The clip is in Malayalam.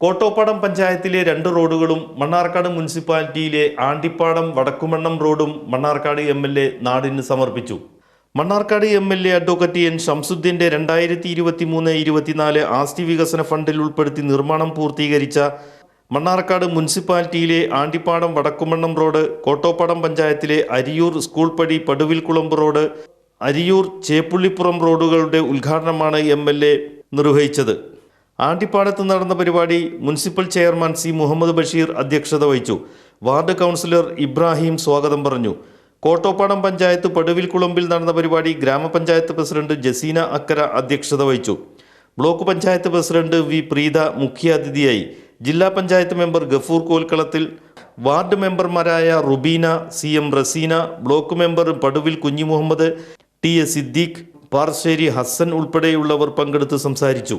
കോട്ടോപ്പാടം പഞ്ചായത്തിലെ രണ്ട് റോഡുകളും മണ്ണാർക്കാട് മുനിസിപ്പാലിറ്റിയിലെ ആണ്ടിപ്പാടം വടക്കുമണ്ണം റോഡും മണ്ണാർക്കാട് എം എൽ എ നാടിന് സമർപ്പിച്ചു. Mannarkkad M L A advocate N ഷംസുദ്ദീന്റെ രണ്ടായിരത്തി ഇരുപത്തി മൂന്ന് ഇരുപത്തിനാല് ആസ്തി വികസന ഫണ്ടിൽ ഉൾപ്പെടുത്തി നിർമ്മാണം പൂർത്തീകരിച്ച മണ്ണാർക്കാട് മുനിസിപ്പാലിറ്റിയിലെ ആണ്ടിപ്പാടം വടക്കുമണ്ണം റോഡ് കോട്ടോപ്പാടം പഞ്ചായത്തിലെ അരിയൂർ സ്കൂൾ പടി പടുവിൽക്കുളമ്പ് റോഡ് അരിയൂർ ചേപ്പുള്ളിപ്പുറം റോഡുകളുടെ ഉദ്ഘാടനമാണ് എ നിർവഹിച്ചത്. ആണ്ടിപ്പാടത്ത് നടന്ന പരിപാടി municipal chairman C Muhammad Basheer അധ്യക്ഷത വഹിച്ചു. വാർഡ് കൗൺസിലർ ഇബ്രാഹിം സ്വാഗതം പറഞ്ഞു. കോട്ടോപ്പാടം പഞ്ചായത്ത് പടുവിൽക്കുളമ്പിൽ നടന്ന പരിപാടി ഗ്രാമപഞ്ചായത്ത് പ്രസിഡന്റ് ജസീന അക്കര അധ്യക്ഷത വഹിച്ചു. Block panchayat president V Preetha മുഖ്യാതിഥിയായി. ജില്ലാ പഞ്ചായത്ത് മെമ്പർ ഗഫൂർ കോൽക്കളത്തിൽ വാർഡ് മെമ്പർമാരായ Rubeena C M Raseena block member പടുവിൽ Kunhi Muhammad T A Siddique Parsseri Hassan ഉൾപ്പെടെയുള്ളവർ പങ്കെടുത്ത് സംസാരിച്ചു.